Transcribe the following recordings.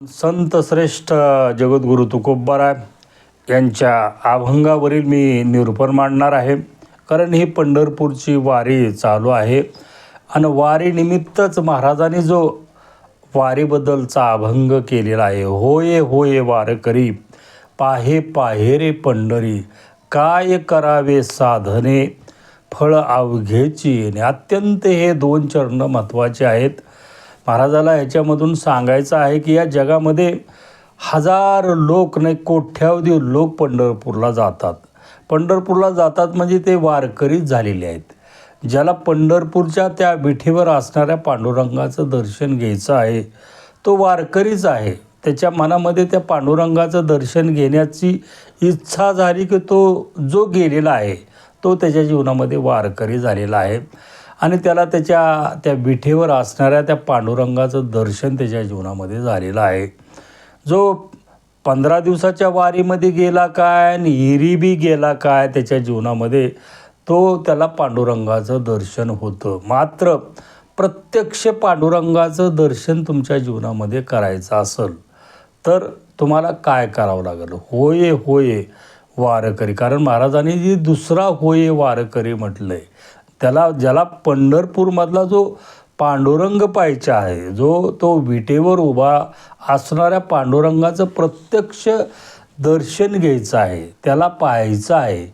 संत श्रेष्ठ जगद्गुरू तुकोबाराय यांच्या अभंगावरील मी निरूपण मांडणार आहे. कारण ही पंढरपूरची वारी चालू आहे. आणि वारीनिमित्तच महाराजांनी जो वारीबद्दलचा अभंग केलेला आहे. होय होय वारकरी पाहे पाहे रे पंढरी काय करावे साधने फळ अवघेची आणि अत्यंत हे दोन चरण महत्त्वाचे आहेत. महाराजाला ह्याच्यामधून सांगायचं आहे की या जगामध्ये हजार लोक नाही कोट्यावधी लोक पंढरपूरला जातात. पंढरपूरला जातात म्हणजे ते वारकरीच झालेले आहेत. ज्याला पंढरपूरच्या त्या विठीवर असणाऱ्या पांडुरंगाचं दर्शन घ्यायचं आहे तो वारकरीच आहे. त्याच्या मनामध्ये त्या पांडुरंगाचं दर्शन घेण्याची इच्छा झाली की तो जो गेलेला आहे तो त्याच्या जीवनामध्ये वारकरी झालेला आहे. आणि त्याला त्याच्या त्या विठेवर असणाऱ्या त्या पांडुरंगाचं दर्शन त्याच्या जीवनामध्ये झालेलं आहे. जो पंधरा दिवसाच्या वारीमध्ये गेला काय आणि हिरीबी गेला काय त्याच्या जीवनामध्ये तो त्याला पांडुरंगाचं दर्शन होतं. मात्र प्रत्यक्ष पांडुरंगाचं दर्शन तुमच्या जीवनामध्ये करायचं असेल तर तुम्हाला काय करावं लागेल? होय होय वारकरी. कारण महाराजांनी जी दुसरा होय वारकरी म्हटलं आहे त्याला ज्याला पंढरपूरमधला जो पांडुरंग पाहायचा आहे जो तो विटेवर उभा असणाऱ्या पांडुरंगाचं प्रत्यक्ष दर्शन घ्यायचं आहे त्याला पाहायचं आहे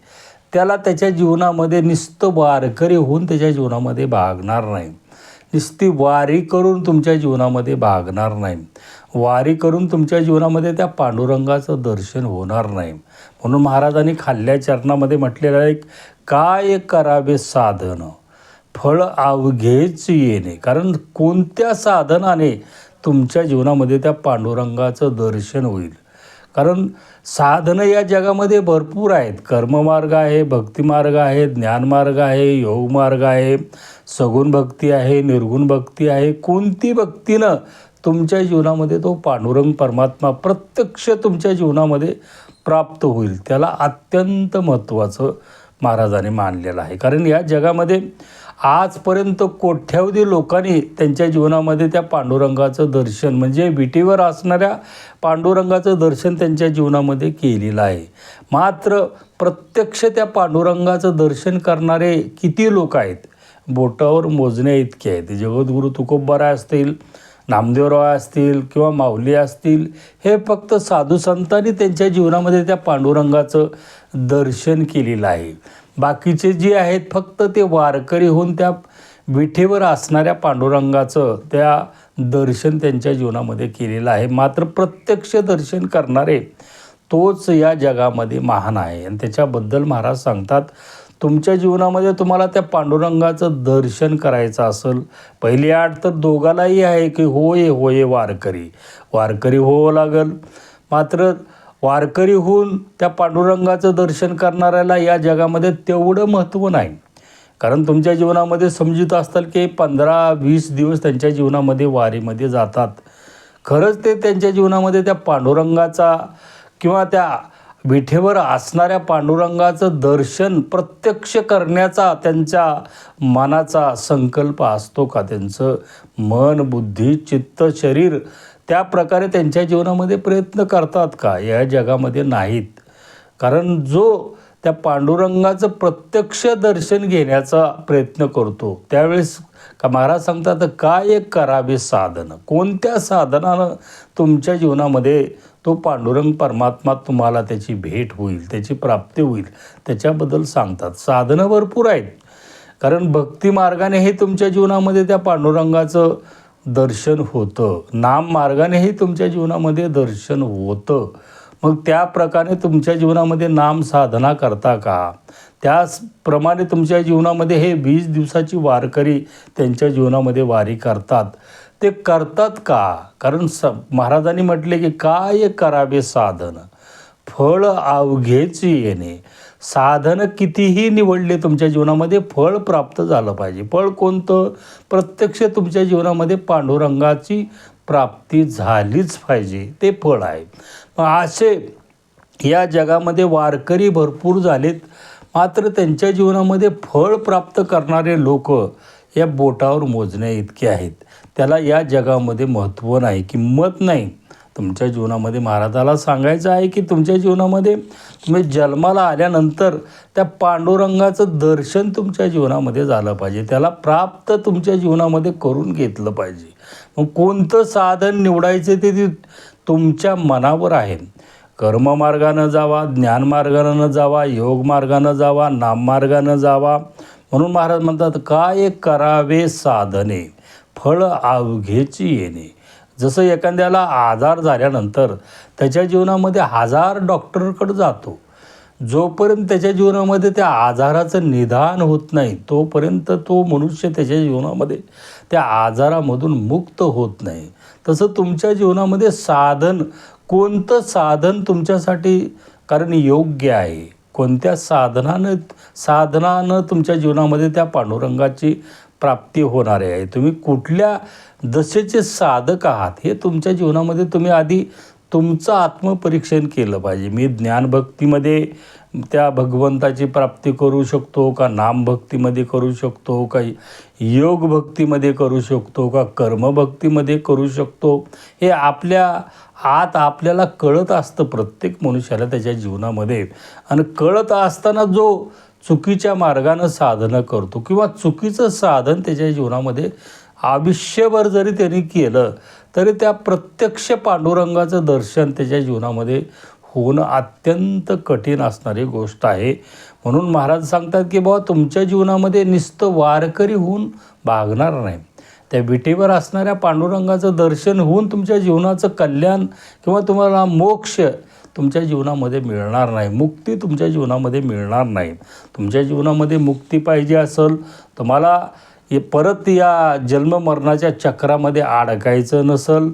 त्याला त्याच्या जीवनामध्ये नुसतं वारकरी होऊन त्याच्या जीवनामध्ये भागणार नाही. नुसती वारी करून तुमच्या जीवनामध्ये भागणार नाही. वारी करून तुमच्या जीवनामध्ये त्या पांडुरंगाचं दर्शन होणार नाही. म्हणून महाराजांनी खाल्ल्या चरणामध्ये म्हटलेलं आहे काय करावे साधन? फळ अवघेच येणे. कारण कोणत्या साधनाने तुमच्या जीवनामध्ये त्या पांडुरंगाचं दर्शन होईल? कारण साधनं या जगामध्ये भरपूर आहेत. कर्ममार्ग आहे भक्तिमार्ग आहे ज्ञानमार्ग आहे योगमार्ग आहे सगुण भक्ती आहे निर्गुण भक्ती आहे. कोणती भक्तीनं तुमच्या जीवनामध्ये तो पांडुरंग परमात्मा प्रत्यक्ष तुमच्या जीवनामध्ये प्राप्त होईल. त्याला अत्यंत महत्त्वाचं महाराजाने मानलेलं आहे. कारण या जगामध्ये आजपर्यंत कोट्यावधी लोकांनी त्यांच्या जीवनामध्ये त्या पांडुरंगाचं दर्शन म्हणजे विटीवर असणाऱ्या पांडुरंगाचं दर्शन त्यांच्या जीवनामध्ये केलेलं आहे. मात्र प्रत्यक्ष त्या पांडुरंगाचं दर्शन करणारे किती लोक आहेत? बोटावर मोजण्या इतके आहेत. जगद्गुरू तुकोबाराय असतील नामदेवराव असतील किंवा माऊली असतील हे फक्त साधू संतांनी त्यांच्या जीवनामध्ये त्या पांडुरंगाचं दर्शन केलेलं आहे. बाकीचे जे आहेत फक्त ते वारकरी होऊन त्या विठेवर असणाऱ्या पांडुरंगाचं त्या दर्शन त्यांच्या जीवनामध्ये केलेलं आहे. मात्र प्रत्यक्ष दर्शन करणारे तोच या जगामध्ये महान आहे. आणि त्याच्याबद्दल महाराज सांगतात तुमच्या जीवनामध्ये तुम्हाला त्या पांडुरंगाचं दर्शन करायचं असेल पहिली आठ तर दोघालाही आहे की होय होय वारकरी. वारकरी होवं लागल. मात्र वारकरी होऊन त्या पांडुरंगाचं दर्शन करणाऱ्याला या जगामध्ये तेवढं महत्त्व नाही. कारण तुमच्या जीवनामध्ये समजूत असतात की पंधरा वीस दिवस त्यांच्या जीवनामध्ये वारीमध्ये जातात. खरंच ते त्यांच्या जीवनामध्ये त्या पांडुरंगाचा किंवा त्या विठेवर असणाऱ्या पांडुरंगाचं दर्शन प्रत्यक्ष करण्याचा त्यांच्या मनाचा संकल्प असतो का त्यांचं? मन बुद्धी चित्त शरीर त्या प्रकारे त्यांच्या जीवनामध्ये प्रयत्न करतात का? या जगामध्ये नाहीत. कारण जो त्या पांडुरंगाचं प्रत्यक्ष दर्शन घेण्याचा प्रयत्न करतो. त्यावेळेस का महाराज सांगतात काय करावे साधन? कोणत्या साधनानं तुमच्या जीवनामध्ये तो पांडुरंग परमात्मा तुम्हाला त्याची भेट होईल त्याची प्राप्ती होईल? त्याच्याबद्दल सांगतात. साधनं भरपूर आहेत. कारण भक्ती मार्गाने हे तुमच्या जीवनामध्ये त्या पांडुरंगाचं दर्शन होतं. नाम मार्गानेही तुमच्या जीवनामध्ये दर्शन होतं. मग त्याप्रकारे तुमच्या जीवनामध्ये नाम साधना करता का? त्याचप्रमाणे तुमच्या जीवनामध्ये हे वीस दिवसाची वारकरी त्यांच्या जीवनामध्ये वारी करतात. ते करतात का? कारण स महाराजांनी म्हटले की काय करावे साधन? फळ अवघेच येणे. साधन कितीही निवडले तुमच्या जीवनामध्ये फळ प्राप्त झालं पाहिजे. फळ कोणतं? प्रत्यक्ष तुमच्या जीवनामध्ये पांडुरंगाची प्राप्ती झालीच पाहिजे. ते फळ आहे. असे या जगामध्ये वारकरी भरपूर झालेत. मात्र त्यांच्या जीवनामध्ये फळ प्राप्त करणारे लोक या बोटावर मोजण्या इतके आहेत. त्याला या जगामध्ये महत्त्व नाही किंमत नाही. तुमच्या जीवनामध्ये महाराजाला सांगायचं आहे की तुमच्या जीवनामध्ये तुम्ही जन्माला आल्यानंतर त्या पांडुरंगाचं दर्शन तुमच्या जीवनामध्ये झालं पाहिजे. त्याला प्राप्त तुमच्या जीवनामध्ये करून घेतलं पाहिजे. मग कोणतं साधन निवडायचं ते तुमच्या मनावर आहे. कर्ममार्गानं जावा ज्ञानमार्गानं जावा योग मार्गानं जावा नाममार्गानं जावा. म्हणून महाराज म्हणतात काय करावे साधने? फळ अवघेची येणे. जसं एखाद्याला आजार झाल्यानंतर त्याच्या जीवनामध्ये हजार डॉक्टरकडे जातो. जोपर्यंत त्याच्या जीवनामध्ये त्या आजाराचं निदान होत नाही तोपर्यंत तो मनुष्य त्याच्या जीवनामध्ये त्या आजारामधून मुक्त होत नाही. तसं तुमच्या जीवनामध्ये साधन कोणतं साधन तुमच्यासाठी कारण योग्य आहे? कोणत्या साधनानं साधनानं तुमच्या जीवनामध्ये त्या पांडुरंगाची प्राप्ती होणार आहे? तुम्ही कुठल्या दशेचे साधक आहात? हे तुमच्या जीवनामध्ये तुम्ही आधी तुमचं आत्मपरीक्षण केलं पाहिजे. मी ज्ञानभक्तीमध्ये त्या भगवंताची प्राप्ती करू शकतो का नामभक्तीमध्ये करू शकतो का योग भक्तीमध्ये करू शकतो का कर्मभक्तीमध्ये करू शकतो? हे आपल्या आत आपल्याला कळत असतं प्रत्येक मनुष्याला त्याच्या जीवनामध्ये. आणि कळत असताना जो चुकीच्या मार्गानं साधनं करतो किंवा चुकीचं साधन त्याच्या जीवनामध्ये आयुष्यभर जरी त्यांनी केलं तरी त्या प्रत्यक्ष पांडुरंगाचं दर्शन त्याच्या जीवनामध्ये होणं अत्यंत कठीण असणारी गोष्ट आहे. म्हणून महाराज सांगतात की बाबा तुमच्या जीवनामध्ये नुसतं वारकरी होऊन भागणार नाही. त्या विटेवर असणाऱ्या पांडुरंगाचं दर्शन होऊन तुमच्या जीवनाचं कल्याण किंवा तुम्हाला मोक्ष तुमच्या जीवनामध्ये मिळणार नाही. मुक्ती तुमच्या जीवनामध्ये मिळणार नाही. तुमच्या जीवनामध्ये मुक्ती पाहिजे असेल तुम्हाला परत या जन्ममरणाच्या चक्रामध्ये अडकायचं नसेल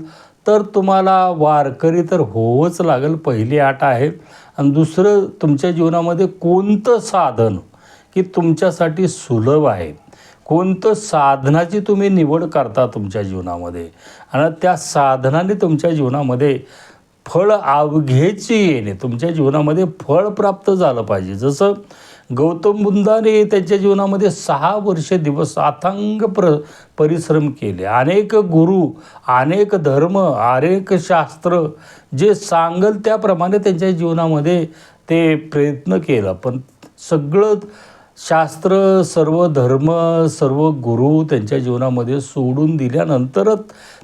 तर तुम्हाला वारकरी तर होवंच लागेल. पहिली आट आहे आणि दुसरं तुमच्या जीवनामध्ये कोणतं साधन की तुमच्यासाठी सुलभ आहे? कोणतं साधनाची तुम्ही निवड करता तुमच्या जीवनामध्ये? आणि त्या साधनाने तुमच्या जीवनामध्ये फळ अवघेची येणे. तुमच्या जीवनामध्ये फळ प्राप्त झालं पाहिजे. जसं गौतम बुद्धाने त्यांच्या जीवनामध्ये सहा वर्ष दिवस अथांग प्र परिश्रम केले. अनेक गुरु अनेक धर्म अनेक शास्त्र जे सांगल त्याप्रमाणे त्यांच्या जीवनामध्ये ते प्रयत्न केलं. पण सगळं शास्त्र सर्व धर्म सर्व गुरु त्यांच्या जीवनामध्ये सोडून दिल्यानंतरच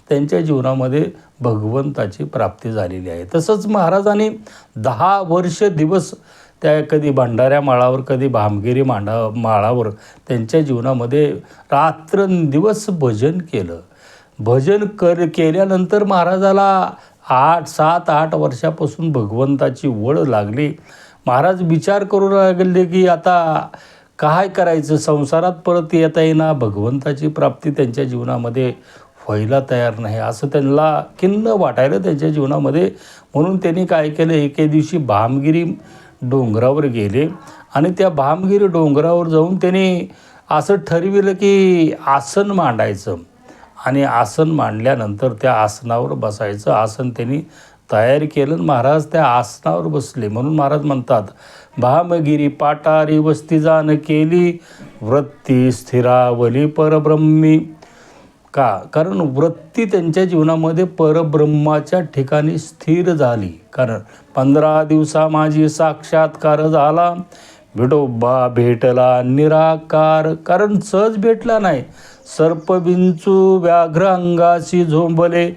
त्यांच्या जीवनामध्ये भगवंताची प्राप्ती झालेली आहे. तसंच महाराजांनी दहा वर्ष दिवस त्या कधी भंडाऱ्या माळावर कधी भामगिरी मांडा माळावर त्यांच्या जीवनामध्ये रात्रंदिवस भजन केलं. भजन कर केल्यानंतर महाराजाला आठ सात आठ वर्षापासून भगवंताची वळ लागली. महाराज विचार करू लागले की आता काय करायचं? संसारात परत येता येईना भगवंताची प्राप्ती त्यांच्या जीवनामध्ये व्हायला तयार नाही असं त्यांना खिन्न वाटायला त्यांच्या जीवनामध्ये. म्हणून त्यांनी काय केलं? एके दिवशी भामगिरी डोंगरावर गेले आणि त्या भामगिरी डोंगरावर जाऊन त्यांनी असं ठरविलं की आसन मांडायचं. आणि आसन मांडल्यानंतर त्या आसनावर बसायचं. आसन त्यांनी तयार केलं महाराज त्या आसनावर बसले. म्हणून महाराज म्हणतात भामगिरी पाटारी वस्ती जाण केली वृत्ती स्थिरावली परब्रह्मी. का? कारण वृत्ती त्यांच्या जीवनामध्ये परब्रह्माच्या ठिकाणी स्थिर झाली. कारण पंधरा दिवसा माझी साक्षात्कार झाला. भेटोबा भेटला निराकार. कारण सहज भेटला नाही. सर्पबिंचू व्याघ्र अंगाशी झोंबले.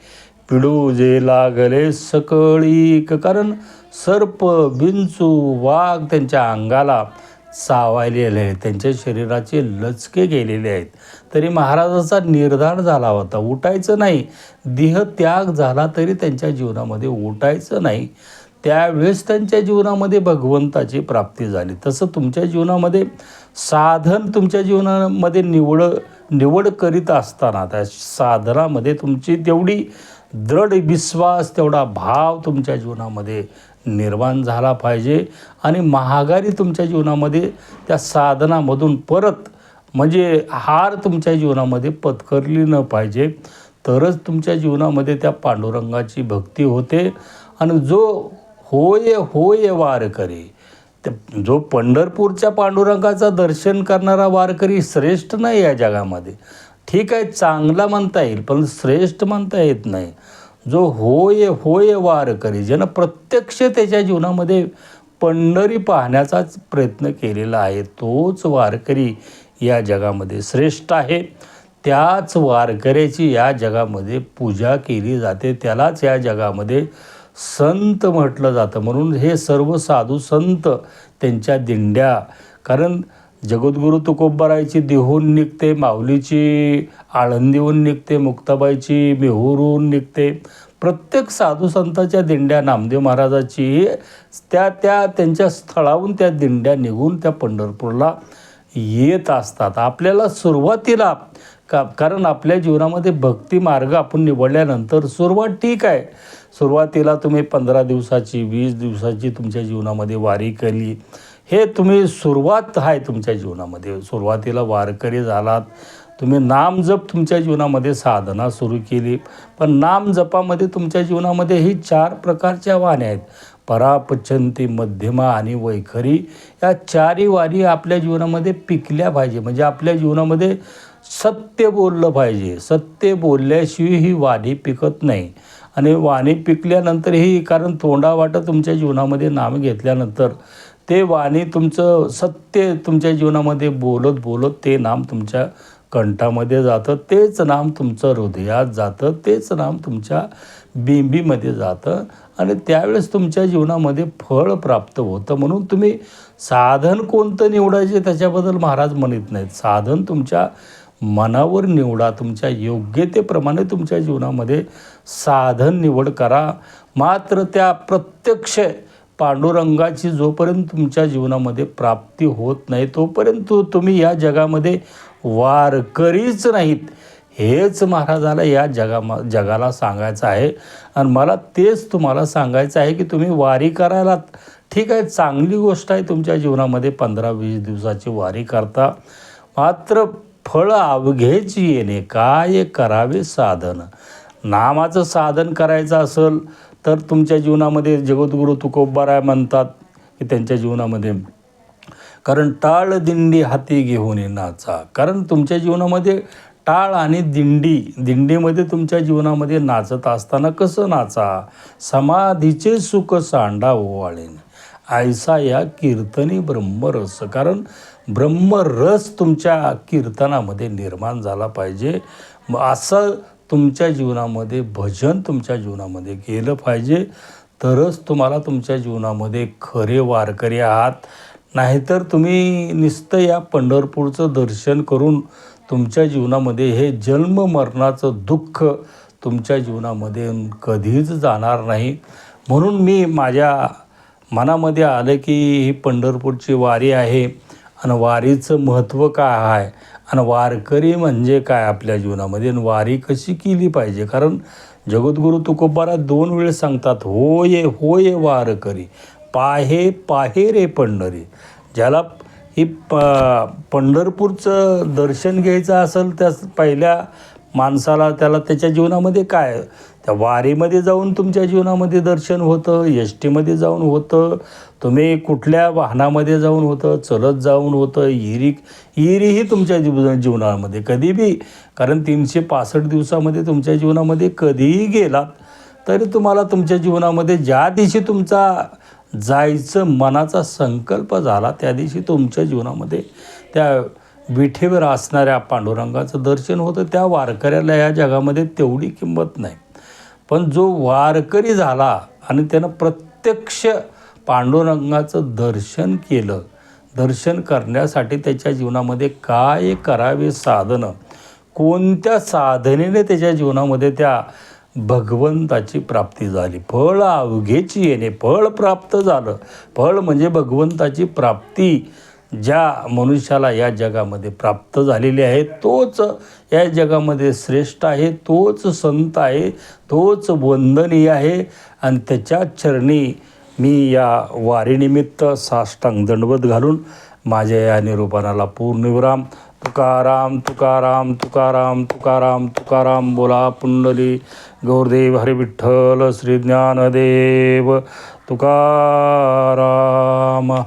पिडू जे लागले सकळी कारण सर्प बिंचू वाघ त्यांच्या अंगाला सावायलेले आहेत. त्यांच्या शरीराचे लचके गेलेले आहेत. तरी महाराजाचा निर्धार झाला होता. उठायचं नाही. देह त्याग झाला तरी त्यांच्या जीवनामध्ये उठायचं नाही. त्यावेळेस त्यांच्या जीवनामध्ये भगवंताची प्राप्ती झाली. तसं तुमच्या जीवनामध्ये साधन तुमच्या जीवनामध्ये निवड निवड करीत असताना त्या साधनामध्ये तुमची तेवढी दृढ विश्वास तेवढा भाव तुमच्या जीवनामध्ये निर्माण झाला पाहिजे आणि महागारी तुमच्या जीवनामध्ये त्या साधनामधून परत म्हणजे हार तुमच्या जीवनामध्ये पत्करली न पाहिजे तरच तुमच्या जीवनामध्ये त्या पांडुरंगाची भक्ती होते. आणि जो होय होय वारकरी ते जो पंढरपूरच्या पांडुरंगाचा दर्शन करणारा वारकरी श्रेष्ठ नाही या जगामध्ये. ठीक आहे चांगला म्हणता येईल पण श्रेष्ठ म्हणता येत नाही. जो होय होय वार करी ज्यानं प्रत्यक्ष त्याच्या जीवनामध्ये पंढरी पाहण्याचाच प्रयत्न केलेला आहे तोच वारकरी या जगामध्ये श्रेष्ठ आहे. त्याच वारकऱ्याची या जगामध्ये पूजा केली जाते त्यालाच या जगामध्ये संत म्हटलं जातं. म्हणून हे सर्व साधू संत त्यांच्या दिंड्या कारण जगद्गुरू तुकोबारायची देहून निघते माऊलीची आळंदीहून निघते मुक्ताबाईची मेहूरहून निघते. प्रत्येक साधू संतांच्या दिंड्या नामदेव महाराजाची त्या त्या त्यांच्या स्थळाहून त्या दिंड्या निघून त्या पंढरपूरला येत असतात. आपल्याला सुरुवातीला का कारण आपल्या जीवनामध्ये भक्ती मार्ग आपण निवडल्यानंतर सुरुवात ठीक आहे. सुरुवातीला तुम्ही पंधरा दिवसाची वीस दिवसाची तुमच्या जीवनामध्ये वारी केली. हे तुम्ही सुरुवात आहे तुमच्या जीवनामध्ये. सुरुवातीला वारकरी झालात. तुम्ही नामजप तुमच्या जीवनामध्ये साधना सुरू केली. पण नामजपामध्ये तुमच्या जीवनामध्ये ही चार प्रकारच्या वाण्या आहेत. परापचंती मध्यमा आणि वैखरी. या चारही वाणी आपल्या जीवनामध्ये पिकल्या पाहिजे. म्हणजे आपल्या जीवनामध्ये सत्य बोललं पाहिजे. सत्य बोलल्याशिवाय ही वाणी पिकत नाही. आणि वाणी पिकल्यानंतर ही कारण तोंडावाटं तुमच्या जीवनामध्ये नाम घेतल्यानंतर ते वाणी तुमचं सत्य तुमच्या जीवनामध्ये बोलत बोलत ते नाम तुमच्या कंठामध्ये जातं तेच नाम तुमचं हृदयात जातं तेच नाम तुमच्या बिंबीमध्ये जातं आणि त्यावेळेस तुमच्या जीवनामध्ये फळ प्राप्त होतं. म्हणून तुम्ही साधन कोणतं निवडायचे त्याच्याबद्दल महाराज म्हणत नाहीत. साधन तुमच्या मनावर निवडा तुमच्या योग्यतेप्रमाणे तुमच्या जीवनामध्ये साधन निवड करा. मात्र त्या प्रत्यक्ष पांडुरंगाची जोपर्यंत तुमच्या जीवनामध्ये प्राप्ती होत नाही तोपर्यंत तुम्ही या जगामध्ये वारकरीच नाहीत. हेच महाराजाला या जगामा जगाला सांगायचं आहे. आणि मला तेच तुम्हाला सांगायचं आहे की तुम्ही वारी करायला ठीक आहे चांगली गोष्ट आहे तुमच्या जीवनामध्ये पंधरा वीस दिवसाची वारी करता. मात्र फळ अवघेच येणे काय करावे साधन? नामाचं साधन करायचं असेल तर तुमच्या जीवनामध्ये जगद्गुरू तुकोबाराय म्हणतात की त्यांच्या जीवनामध्ये कारण टाळ दिंडी हाती घेऊन नाचा कारण तुमच्या जीवनामध्ये टाळ आणि दिंडी दिंडीमध्ये तुमच्या जीवनामध्ये नाचत असताना कसं नाचा? समाधीचे सुख सांडा ओवाळेन आयसा या कीर्तनी ब्रह्मरस कारण ब्रह्मरस तुमच्या कीर्तनामध्ये निर्माण झाला पाहिजे. असं तुमच्या जीवनामध्ये भजन तुमच्या जीवनामध्ये गेलं पाहिजे. तरच तुम्हाला तुमच्या जीवनामध्ये खरे वारकरी आहात. नाहीतर तुम्ही नुसतं या पंढरपूरचं दर्शन करून तुमच्या जीवनामध्ये हे जन्म मरणाचं दुःख तुमच्या जीवनामध्ये कधीच जाणार नाही. म्हणून मी माझ्या मनामध्ये आलं की ही पंढरपूरची वारी आहे. आणि वारीचं महत्त्व काय आहे? आणि वारकरी म्हणजे काय आपल्या जीवनामध्ये? आणि वारी कशी केली पाहिजे? कारण जगद्गुरू तुकोबारा दोन वेळेस सांगतात होय होय वारकरी पाहे पाहे रे पंढरी. ज्याला ही प पंढरपूरचं दर्शन घ्यायचं असेल त्या पहिल्या माणसाला त्याला त्याच्या जीवनामध्ये काय? त्या वारीमध्ये जाऊन तुमच्या जीवनामध्ये दर्शन होतं एस टीमध्ये जाऊन होतं तुम्ही कुठल्या वाहनामध्ये जाऊन होतं चलत जाऊन होतं इरी इरीही तुमच्या जीव जीवनामध्ये कधी बी कारण तीनशे पासष्ट दिवसामध्ये तुमच्या जीवनामध्ये कधीही गेलात तरी तुम्हाला तुमच्या जीवनामध्ये ज्या दिवशी तुमचा जायचं मनाचा संकल्प झाला त्या दिवशी तुमच्या जीवनामध्ये त्या विठेवर असणाऱ्या पांडुरंगाचं दर्शन होतं. त्या वारकऱ्याला या जगामध्ये तेवढी किंमत नाही. पण जो वारकरी झाला आणि त्यानं प्रत्यक्ष पांडुरंगाचं दर्शन केलं दर्शन करण्यासाठी त्याच्या जीवनामध्ये काय करावे साधनं? कोणत्या साधनेने त्याच्या जीवनामध्ये त्या भगवंताची प्राप्ती झाली? फळ अवघेची येणे फळ प्राप्त झालं. फळ म्हणजे भगवंताची प्राप्ती ज्या मनुष्याला या जगामध्ये प्राप्त झालेली आहे तोच या जगामध्ये श्रेष्ठ आहे तोच संत आहे तोच वंदनीय आहे. आणि त्याच्या चरणी मी या वारीनिमित्त साष्टांग दंडवत घालून माझ्या या निरूपणाला पूर्णविराम. तुकाराम तुकाराम तुकाराम तुकाराम तुकाराम बोला पुंडली. गौरदेव हरिविठ्ठल श्री ज्ञानदेव तुकाराम.